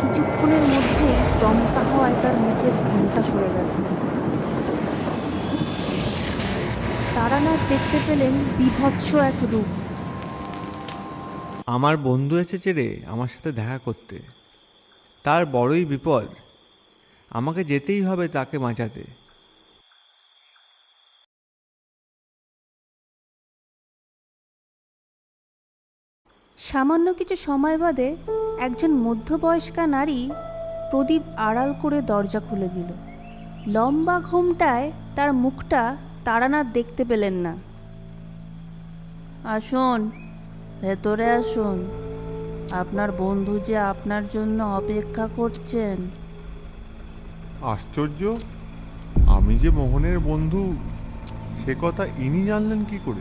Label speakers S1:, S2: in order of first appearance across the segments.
S1: কিছুক্ষণের মধ্যে দমকা হওয়ায় তার মুখের ঘুমটা সরে গেল। তারানাথ দেখতে পেলেন বিভৎস এক রূপ।
S2: আমার বন্ধু এসেছে রে, আমার সাথে দেখা করতে। তার বড়ই বিপদ। আমাকে যেতেই হবে তাকে বাঁচাতে।
S1: সামান্য কিছু সময় বাদে একজন মধ্যবয়স্কা নারী প্রদীপ আড়াল করে দরজা খুলে দিল। লম্বা ঘোমটায় তার মুখটা তারানাথ দেখতে পেলেন না।
S3: আসুন ভেতরে আসুন। আপনার বন্ধু যে আপনার জন্য অপেক্ষা করছেন।
S4: আশ্চর্য! আমি যে মোহনের বন্ধু সে কথা ইনি জানলেন কি করে?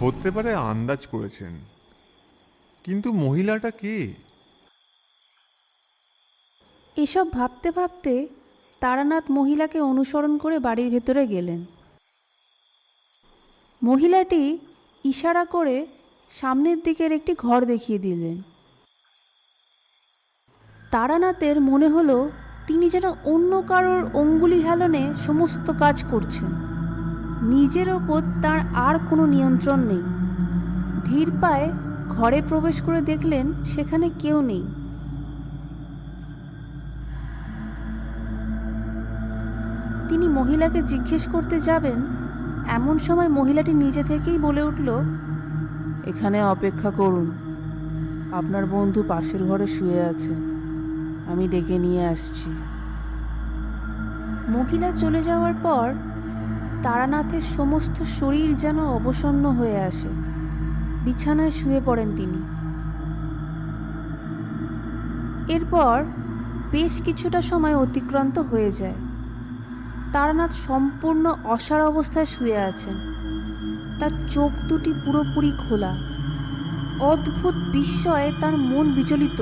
S4: হতে পারে আন্দাজ করেছেন। কিন্তু মহিলাটা কে?
S1: এসব ভাবতে ভাবতে তারানাথ মহিলাকে অনুসরণ করে বাড়ির ভেতরে গেলেন। মহিলাটি ইশারা করে সামনের দিকের একটি ঘর দেখিয়ে দিলেন। তারানাথের মনে হলো তিনি যেন অন্য কারোর অঙ্গুলি হেলনে সমস্ত কাজ করছেন। নিজের ওপর তার আর কোনো নিয়ন্ত্রণ নেই। ধীর পায়ে ঘরে প্রবেশ করে দেখলেন সেখানে কেউ নেই। তিনি মহিলাকে জিজ্ঞেস করতে যাবেন এমন সময় মহিলাটি নিজে থেকেই বলে উঠল
S3: এখানে অপেক্ষা করুন। আপনার বন্ধু পাশের ঘরে শুয়ে আছে। আমি ডেকে নিয়ে আসছি।
S1: মহিলা চলে যাওয়ার পর তারানাথের সমস্ত শরীর যেন অবসন্ন হয়ে আসে। বিছানায় শুয়ে পড়েন তিনি। এরপর বেশ কিছুটা সময় অতিক্রান্ত হয়ে যায়। তারানাথ সম্পূর্ণ অসার অবস্থায় শুয়ে আছেন। তার চোখ দুটি পুরোপুরি খোলা। অদ্ভুত বিস্ময়ে তার মন বিচলিত।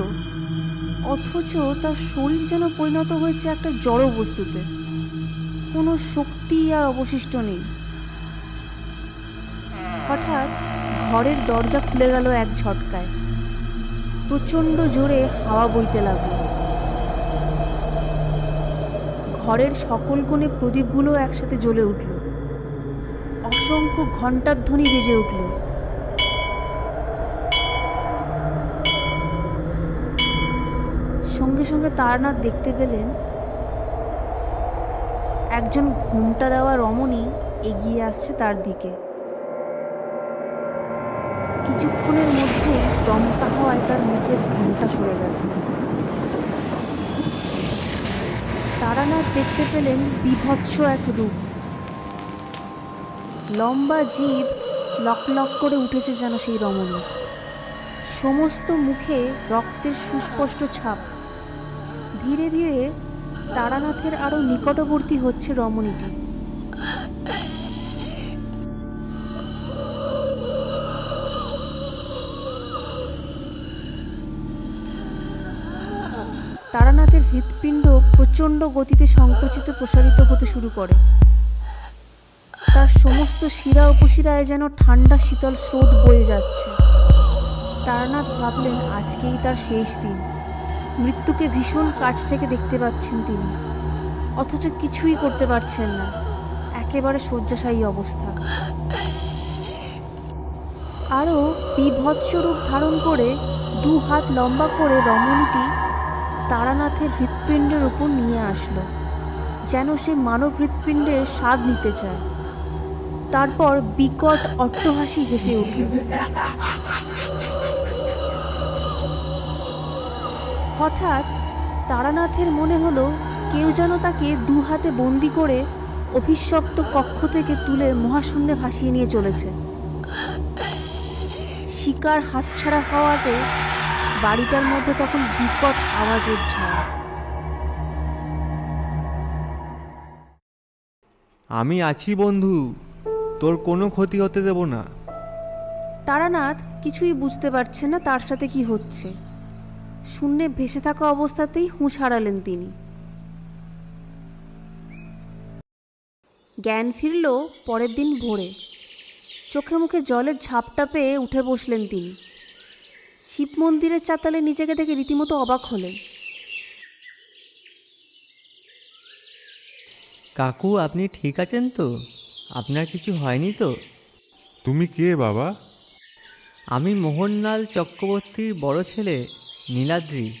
S1: অথচ তার শরীর যেন পরিণত হয়েছে একটা জড় বস্তুতে। কোনো শক্তি আর অবশিষ্ট নেই। হঠাৎ ঘরের দরজা খুলে গেল এক ঝটকায়। প্রচণ্ড জোরে হাওয়া বইতে লাগল। ঘরের সকল কোণে প্রদীপগুলো একসাথে জ্বলে উঠল। অসংখ্য ঘণ্টার ধ্বনি বেজে উঠল। সঙ্গে সঙ্গে তারানাথ দেখতে পেলেন, একজন ঘুমটা দেওয়া রমণী এগিয়ে আসছে তার দিকে। কিছুক্ষণের মধ্যে দমকা হওয়ায় তার মুখের ঘুমটা সরে গেল। তারানাথ দেখতে পেলেন বিভৎস এক রূপ। লম্বা জীব লক লক করে উঠেছে যেন সেই রমণী। সমস্ত মুখে রক্তের সুস্পষ্ট ছাপ। ধীরে ধীরে তারানাথের আরও নিকটবর্তী হচ্ছে রমণীটি। তারানাথের হৃৎপিণ্ড প্রচণ্ড গতিতে সংকুচিত প্রসারিত হতে শুরু করে। তার সমস্ত শিরা উপশিরায় যেন ঠান্ডা শীতল স্রোত বয়ে যাচ্ছে। তারানাথ ভাবলেন, আজকেই তার শেষ দিন। মৃত্যুকে ভীষণ কাছ থেকে দেখতে পাচ্ছেন তিনি। অথচ কিছুই করতে পারছেন না। একেবারে শয্যাশায়ী অবস্থা। আরও বিভৎস রূপ ধারণ করে দু হাত লম্বা করে রমণীটি তারানাথের হৃৎপিণ্ডের উপর নিয়ে আসলো, যেন সে মানব হৃৎপিণ্ডের স্বাদ নিতে চায়। তারপর বিকট অট্টহাসি হেসে উঠল। হঠাৎ তারানাথের মনে হলো কেউ যেন তাকে দু হাতে বন্দি করে অভিশপ্ত কক্ষ থেকে তুলে মহাশূন্যে ভাসিয়ে নিয়ে চলেছে। শিকার হাতছাড়া হওয়াতে বাড়িটার মধ্যে তখন বিকট আওয়াজের ঝড়
S2: আমি আছি বন্ধু তোর কোনো ক্ষতি হতে দেব না।
S1: তারানাথ কিছুই বুঝতে পারছে না তার সাথে কি হচ্ছে। শূন্যে ভেসে থাকা অবস্থাতেই হুঁশ হারালেন তিনি। জ্ঞান ফিরল পরের দিন ভোরে। চোখে মুখে জলের ঝাপটা পেয়ে উঠে বসলেন তিনি। শিব মন্দিরের চাতালে নিজেকে দেখে রীতিমতো অবাক হলেন।
S2: কাকু আপনি ঠিক আছেন তো? আপনার কিছু হয়নি তো?
S4: তুমি কে বাবা?
S2: আমি মোহনলাল চক্রবর্তীর বড় ছেলে নীলাদ্রি।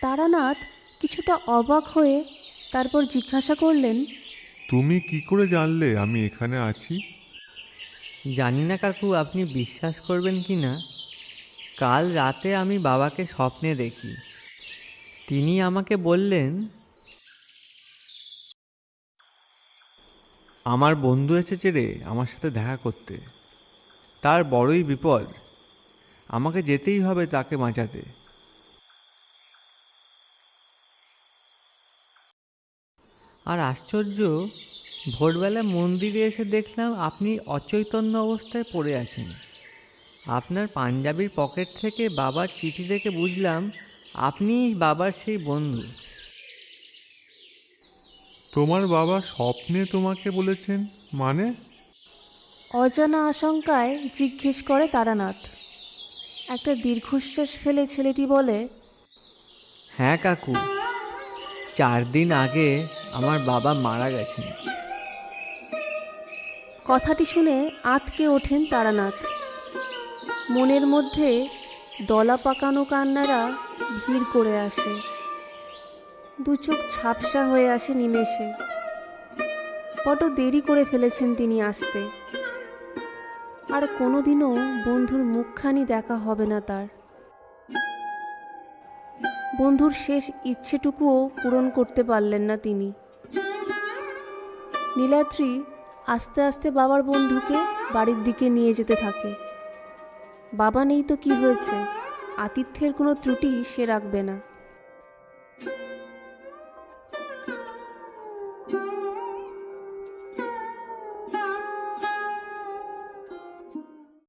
S1: তারানাথ কিছুটা অবাক হয়ে তারপর জিজ্ঞাসা করলেন
S4: তুমি কি করে জানলে আমি এখানে আছি?
S2: জানি না কাকু, আপনি বিশ্বাস করবেন কি না? কাল রাতে আমি বাবাকে স্বপ্নে দেখি। তিনি আমাকে বললেন, আমার বন্ধু এসেছে রে, আমার সাথে দেখা করতে। তার বড়ই বিপদ। আমাকে যেতেই হবে তাকে বাঁচাতে। আর আশ্চর্য ভোরবেলা মন্দিরে এসে দেখলাম আপনি অচৈতন্য অবস্থায় পড়ে আছেন। আপনার পাঞ্জাবির পকেট থেকে বাবার চিঠি দেখে বুঝলাম আপনি বাবার সেই বন্ধু।
S4: তোমার বাবা স্বপ্নে তোমাকে বলেছেন মানে?
S1: অজানা আশঙ্কায় জিজ্ঞেস করে তারানাথ। একটা দীর্ঘশ্বাস ফেলে ছেলেটি বলে
S2: হ্যাঁ কাকু চার দিন আগে আমার বাবা মারা গেছেন।
S1: কথাটি শুনে আঁতকে ওঠেন তারানাথ। মনের মধ্যে দলা পাকানো কান্নারা ভিড় করে আসে। দু চোখ ঝাপসা হয়ে আসে নিমেষে। বড্ড দেরি করে ফেলেছেন তিনি আসতে। আর কোনোদিনও বন্ধুর মুখখানি দেখা হবে না তার। বন্ধুর শেষ ইচ্ছেটুকুও পূরণ করতে পারলেন না তিনি। নীলাদ্রি আস্তে আস্তে বাবার বন্ধুকে বাড়ির দিকে নিয়ে যেতে থাকে। বাবা নেই তো কি হয়েছে? আতিথ্যের কোনো ত্রুটি সে রাখবে না।